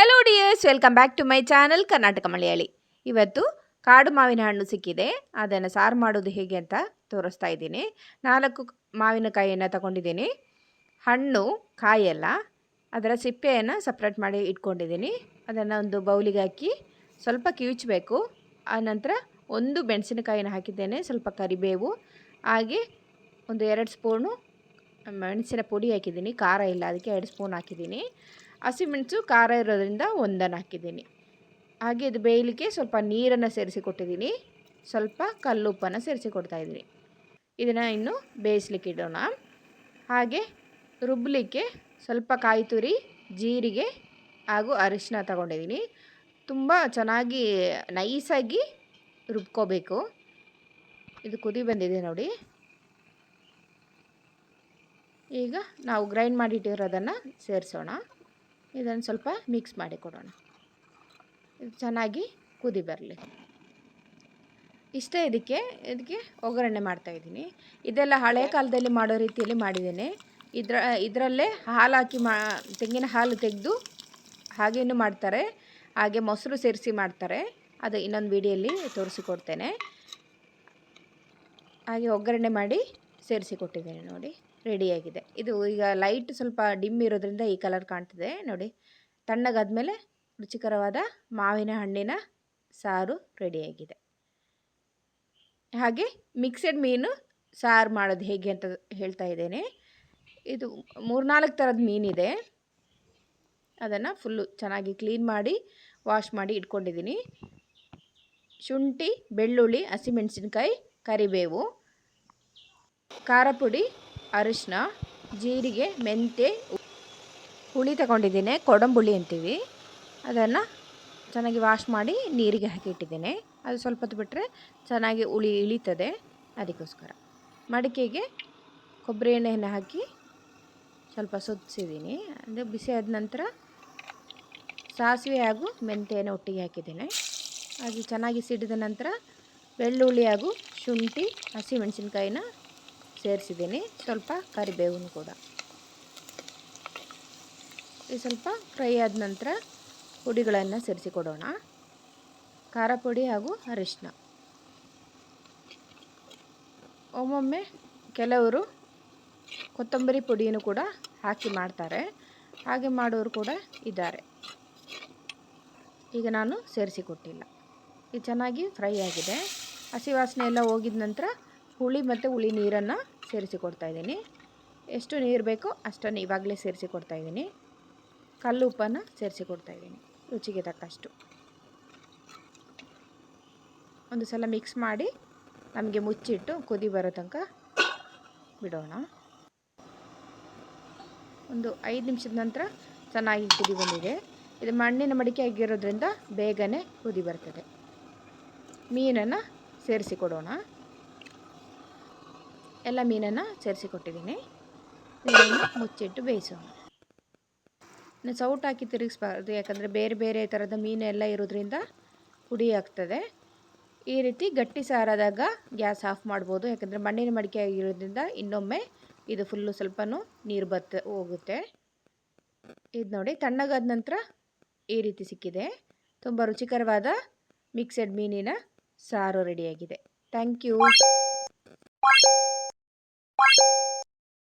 Hello dears welcome back to my channel Karnataka Malayali ಇವತ್ತು ಕಾಡು ಮಾವಿನ ಹಣ್ಣು ಸಿಕ್ಕಿದೆ ಅದನ್ನು ಸಾರು ಮಾಡೋದು ಹೇಗೆ ಅಂತ ತೋರಿಸ್ತಾ ಇದ್ದೀನಿ ನಾಲ್ಕು ಮಾವಿನಕಾಯಿಯನ್ನು ತಗೊಂಡಿದ್ದೀನಿ ಹಣ್ಣು ಕಾಯೆಲ್ಲ ಅದರ ಸಿಪ್ಪೆಯನ್ನು ಸಪ್ರೇಟ್ ಮಾಡಿ ಇಟ್ಕೊಂಡಿದ್ದೀನಿ ಅದನ್ನು ಒಂದು ಬೌಲಿಗೆ ಹಾಕಿ ಸ್ವಲ್ಪ ಕಿವಿಚಬೇಕು ಆನಂತರ ಒಂದು ಮೆಣಸಿನಕಾಯಿನ ಹಾಕಿದ್ದೇನೆ ಸ್ವಲ್ಪ ಕರಿಬೇವು ಹಾಗೆ ಒಂದು ಎರಡು ಸ್ಪೂನು ಮೆಣಸಿನ ಪುಡಿ ಹಾಕಿದ್ದೀನಿ ಖಾರ ಇಲ್ಲ ಅದಕ್ಕೆ ಎರಡು ಸ್ಪೂನ್ ಹಾಕಿದ್ದೀನಿ ಹಸಿಮೆಣಸು ಖಾರ ಇರೋದರಿಂದ ಒಂದನ್ನು ಹಾಕಿದ್ದೀನಿ. ಹಾಗೆ ಇದು ಬೇಯಲಿಕ್ಕೆ ಸ್ವಲ್ಪ ನೀರನ್ನು ಸೇರಿಸಿ ಕೊಟ್ಟಿದ್ದೀನಿ. ಸ್ವಲ್ಪ ಕಲ್ಲುಪ್ಪನ್ನು ಸೇರಿಸಿ ಕೊಡ್ತಾಯಿದ್ದೀನಿ ಇದನ್ನು ಇನ್ನು ಬೇಯಿಸ್ಲಿಕ್ಕೆ ಇಡೋಣ. ಹಾಗೆ ರುಬ್ಬಲಿಕ್ಕೆ ಸ್ವಲ್ಪ ಕಾಯಿ ತುರಿ, ಜೀರಿಗೆ ಹಾಗೂ ಅರಿಶಿನ ತಗೊಂಡಿದ್ದೀನಿ. ತುಂಬ ಚೆನ್ನಾಗಿ ನೈಸಾಗಿ ರುಬ್ಕೋಬೇಕು. ಇದು ಕುದಿ ಬಂದಿದೆ ನೋಡಿ. ಈಗ ನಾವು ಗ್ರೈಂಡ್ ಮಾಡಿಟ್ಟಿರೋದನ್ನು ಸೇರಿಸೋಣ. ಇದನ್ನು ಸ್ವಲ್ಪ ಮಿಕ್ಸ್ ಮಾಡಿ ಕೊಡೋಣ. ಇದು ಚೆನ್ನಾಗಿ ಕುದಿ ಬರಲಿ. ಇಷ್ಟೇ ಇದಕ್ಕೆ ಇದಕ್ಕೆ ಒಗ್ಗರಣೆ ಮಾಡ್ತಾಯಿದ್ದೀನಿ ಇದೆಲ್ಲ ಹಳೆ ಕಾಲದಲ್ಲಿ ಮಾಡೋ ರೀತಿಯಲ್ಲಿ ಮಾಡಿದ್ದೇನೆ. ಇದರ, ಇದರಲ್ಲೇ ಹಾಲು ಹಾಕಿ ಮಾ, ತೆಂಗಿನ ಹಾಲು ತೆಗೆದು ಹಾಗೇನು ಮಾಡ್ತಾರೆ. ಹಾಗೆ ಮೊಸರು ಸೇರಿಸಿ ಮಾಡ್ತಾರೆ. ಅದು ಇನ್ನೊಂದು ವಿಡಿಯಲ್ಲಿ ತೋರಿಸಿಕೊಡ್ತೇನೆ. ಹಾಗೆ ಒಗ್ಗರಣೆ ಮಾಡಿ ಸೇರಿಸಿ ಕೊಟ್ಟಿದ್ದೇನೆ ನೋಡಿ. ರೆಡಿಯಾಗಿದೆ. ಇದು ಈಗ ಲೈಟ್ ಸ್ವಲ್ಪ ಡಿಮ್ ಇರೋದ್ರಿಂದ ಈ ಕಲರ್ ಕಾಣ್ತಿದೆ. ನೋಡಿ, ತಣ್ಣಗಾದ್ಮೇಲೆ ರುಚಿಕರವಾದ ಮಾವಿನ ಹಣ್ಣಿನ ಸಾರು ರೆಡಿಯಾಗಿದೆ. ಹಾಗೆ ಮಿಕ್ಸೆಡ್ ಮೀನು ಸಾರು ಮಾಡೋದು ಹೇಗೆ ಅಂತ ಹೇಳ್ತಾ ಇದ್ದೇನೆ. ಇದು ಮೂರ್ನಾಲ್ಕು ಥರದ ಮೀನಿದೆ. ಅದನ್ನು ಫುಲ್ಲು ಚೆನ್ನಾಗಿ ಕ್ಲೀನ್ ಮಾಡಿ ವಾಶ್ ಮಾಡಿ ಇಟ್ಕೊಂಡಿದ್ದೀನಿ. ಶುಂಠಿ, ಬೆಳ್ಳುಳ್ಳಿ, ಹಸಿಮೆಣಸಿನ್ಕಾಯಿ, ಕರಿಬೇವು, ಖಾರ ಪುಡಿ ಅರಿಶಿನ ಜೀರಿಗೆ ಮೆಂತ್ಯ ಹುಳಿ ತಗೊಂಡಿದ್ದೀನಿ, ಕೊಡಂಬುಳಿ ಅಂತೀವಿ. ಅದನ್ನು ಚೆನ್ನಾಗಿ ವಾಶ್ ಮಾಡಿ ನೀರಿಗೆ ಹಾಕಿ ಇಟ್ಟಿದ್ದೀನಿ. ಅದು ಸ್ವಲ್ಪ ಹೊತ್ತು ಬಿಟ್ಟರೆ ಚೆನ್ನಾಗಿ ಹುಳಿ ಇಳಿತದೆ. ಅದಕ್ಕೋಸ್ಕರ ಮಡಿಕೆಗೆ ಕೊಬ್ಬರಿ ಎಣ್ಣೆಯನ್ನು ಹಾಕಿ ಸ್ವಲ್ಪ ಸುತ್ತಿಸಿದ್ದೀನಿ. ಅಂದರೆ ಬಿಸಿ ಆದ ನಂತರ ಸಾಸಿವೆ ಹಾಗೂ ಮೆಂತೆಯನ್ನು ಒಟ್ಟಿಗೆ ಹಾಕಿದ್ದೇನೆ. ಅದು ಚೆನ್ನಾಗಿ ಸಿಡಿದ ನಂತರ, ಬೆಳ್ಳುಳ್ಳಿ ಹಾಗೂ ಶುಂಠಿ, ಹಸಿಮೆಣಸಿನ್ಕಾಯಿನ ಸೇರಿಸಿದ್ದೀನಿ. ಸ್ವಲ್ಪ ಕರಿಬೇವನ್ನು ಕೂಡ. ಈ ಸ್ವಲ್ಪ ಫ್ರೈ ಆದ ನಂತರ ಪುಡಿಗಳನ್ನು ಸೇರಿಸಿಕೊಡೋಣ. ಖಾರ ಪುಡಿ ಹಾಗೂ ಅರಿಶಿನ ಒಮ್ಮೊಮ್ಮೆ ಕೆಲವರು ಕೊತ್ತಂಬರಿ ಪುಡಿಯನ್ನು ಕೂಡ ಹಾಕಿ ಮಾಡ್ತಾರೆ. ಹಾಗೆ ಮಾಡೋರು ಕೂಡ ಇದ್ದಾರೆ. ಈಗ ನಾನು ಸೇರಿಸಿಕೊಟ್ಟಿಲ್ಲ. ಇದು ಚೆನ್ನಾಗಿ ಫ್ರೈ ಆಗಿದೆ. ಹಸಿ ವಾಸನೆ ಎಲ್ಲ ಹೋಗಿದ ನಂತರ ಹುಳಿ ಮತ್ತು ಹುಳಿ ನೀರನ್ನು ಸೇರಿಸಿ ಕೊಡ್ತಾಯಿದ್ದೀನಿ ಎಷ್ಟು ನೀರು ಬೇಕೋ ಅಷ್ಟನ್ನು ಇವಾಗಲೇ ಸೇರಿಸಿ ಕೊಡ್ತಾಯಿದ್ದೀನಿ ಕಲ್ಲು ಉಪ್ಪನ್ನು ಸೇರಿಸಿ ಕೊಡ್ತಾಯಿದ್ದೀನಿ ರುಚಿಗೆ ತಕ್ಕಷ್ಟು. ಒಂದು ಸಲ ಮಿಕ್ಸ್ ಮಾಡಿ ನಮಗೆ ಮುಚ್ಚಿಟ್ಟು ಕುದಿ ಬರೋ ತನಕ ಬಿಡೋಣ. ಒಂದು ಐದು ನಿಮಿಷದ ನಂತರ ಚೆನ್ನಾಗಿ ಕುದಿ ಬಂದಿದೆ. ಇದು ಮಣ್ಣಿನ ಮಡಿಕೆ ಆಗಿರೋದ್ರಿಂದ ಬೇಗನೆ ಕುದಿ ಬರ್ತದೆ. ಮೀನನ್ನು ಸೇರಿಸಿ ಕೊಡೋಣ. ಎಲ್ಲ ಮೀನನ್ನು ಸೇರಿಸಿಕೊಟ್ಟಿದ್ದೀನಿ ಇದನ್ನು ಮುಚ್ಚಿಟ್ಟು ಬೇಯಿಸೋಣ. ಇನ್ನು ಸೌಟ್ ಹಾಕಿ ತಿರುಗಿಸ್ಬಾರ್ದು, ಯಾಕಂದರೆ ಬೇರೆ ಬೇರೆ ಥರದ ಮೀನೆಲ್ಲ ಇರೋದ್ರಿಂದ ಹುಡಿ ಆಗ್ತದೆ. ಈ ರೀತಿ ಗಟ್ಟಿ ಸಾರಾದಾಗ ಗ್ಯಾಸ್ ಆಫ್ ಮಾಡ್ಬೋದು. ಯಾಕಂದರೆ ಮಣ್ಣಿನ ಮಡಿಕೆ ಆಗಿರೋದ್ರಿಂದ ಇನ್ನೊಮ್ಮೆ ಇದು ಫುಲ್ಲು ಸ್ವಲ್ಪನೂ ನೀರು ಬತ್ತ ಹೋಗುತ್ತೆ. ಇದು ನೋಡಿ ತಣ್ಣಗಾದ ನಂತರ ಈ ರೀತಿ ಸಿಕ್ಕಿದೆ. ತುಂಬ ರುಚಿಕರವಾದ ಮಿಕ್ಸೆಡ್ ಮೀನಿನ ಸಾರು ರೆಡಿಯಾಗಿದೆ. Thank you. you